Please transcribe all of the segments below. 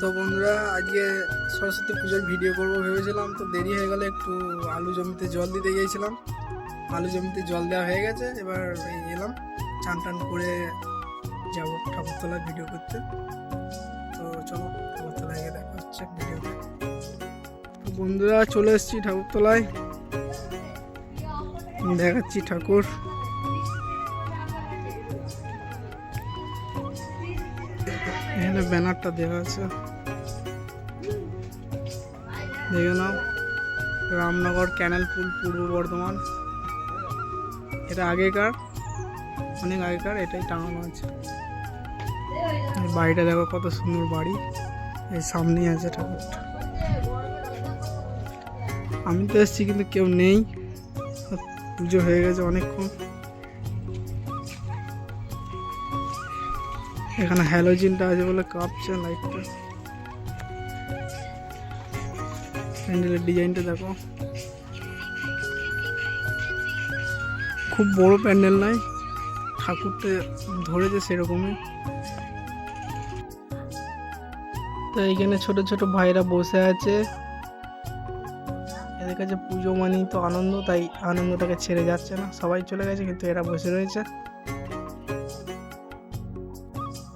তো বন্ধুরা, আজকে সরস্বতী পুজোর ভিডিও করব ভেবেছিলাম, তো দেরি হয়ে গেলে একটু আলু জমিতে জল দিতে গিয়েছিলাম। আলু জমিতে জল দেওয়া হয়ে গেছে, এবার এলাম, চান টান করে যাব ঠাকুরতলায় ভিডিও করতে। তো চলো, ঠাকুরতলায় গিয়ে দেখা হচ্ছে ভিডিওতে তো বন্ধুরা, চলে এসেছি ঠাকুরতলায়। দেখাচ্ছি ঠাকুর। এখানে ব্যানারটা দেওয়া আছে। দেখে নাও। রামনগর ক্যানেল পুল পূর্ব বর্ধমান। এটা আগেকার, অনেক আগেকার, এটাই টাঙানো আছে। বাড়িটা দেখো কত সুন্দর বাড়ি। এই সামনেই আছে ঠাকুরটা। আমি তো এসেছি কিন্তু কেউ নেই। পুজো হয়ে গেছে অনেকক্ষণ। এখানে হ্যালোজিনটা আছে বলে কাঁপছে লাইটটা প্যান্ডেলের ডিজাইনটা দেখো। খুব বড় প্যান্ডেল নয়, ঠাকুরটা ধরেছে সেরকমই। তো এইখানে ছোট ছোট ভাইরা বসে আছে। এদের কাছে পুজো মানেই তো আনন্দ, তাই আনন্দটাকে ছেড়ে যাচ্ছে না। সবাই চলে গেছে, কিন্তু এরা বসে রয়েছে।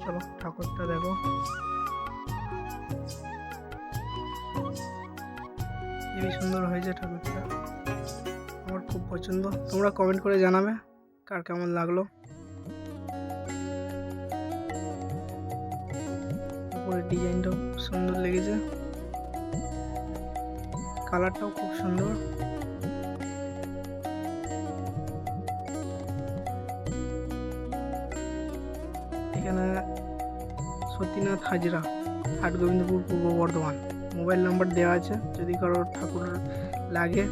চলো, ঠাকুরটা দেখো। খুবই সুন্দর হয়েছে ঠাকুরটা। আমার খুব পছন্দ। তোমরা কমেন্ট করে জানাবে কার কেমন লাগল। ডিজাইনটাও খুব সুন্দর লেগেছে। কালারটাও খুব সুন্দর। এখানে সতীনাথ হাজরা, হাট গোবিন্দপুর পূর্ব বর্ধমান। মোবাইল নাম্বার দেওয়া আছে, যদি কারও ঠাকুর লাগে,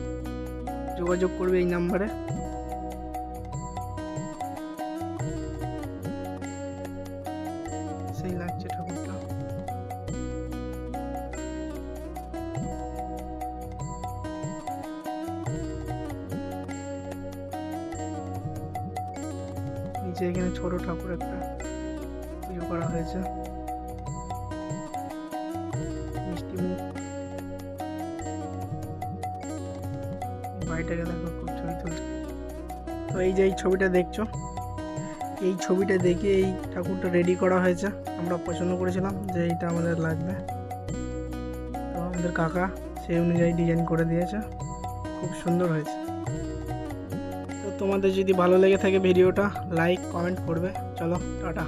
যোগাযোগ করবে এই নাম্বারে। সেই লাগছে ঠাকুরটা। নিচে এখানে ছোট ঠাকুর একটা পুজো করা হয়েছে। বাড়িটাকে দেখো খুব ছবি তুলছে। তো এই যে এই ছবিটা দেখছ? এই ছবিটা দেখে এই ঠাকুরটা রেডি করা হয়েছে। আমরা পছন্দ করেছিলাম যে এইটা আমাদের লাগবে। তো আমাদের কাকা সেই অনুযায়ী ডিজাইন করে দিয়েছে। খুব সুন্দর হয়েছে। তো তোমাদের যদি ভালো লেগে থাকে ভিডিওটা লাইক কমেন্ট করবে। চলো, টাটা।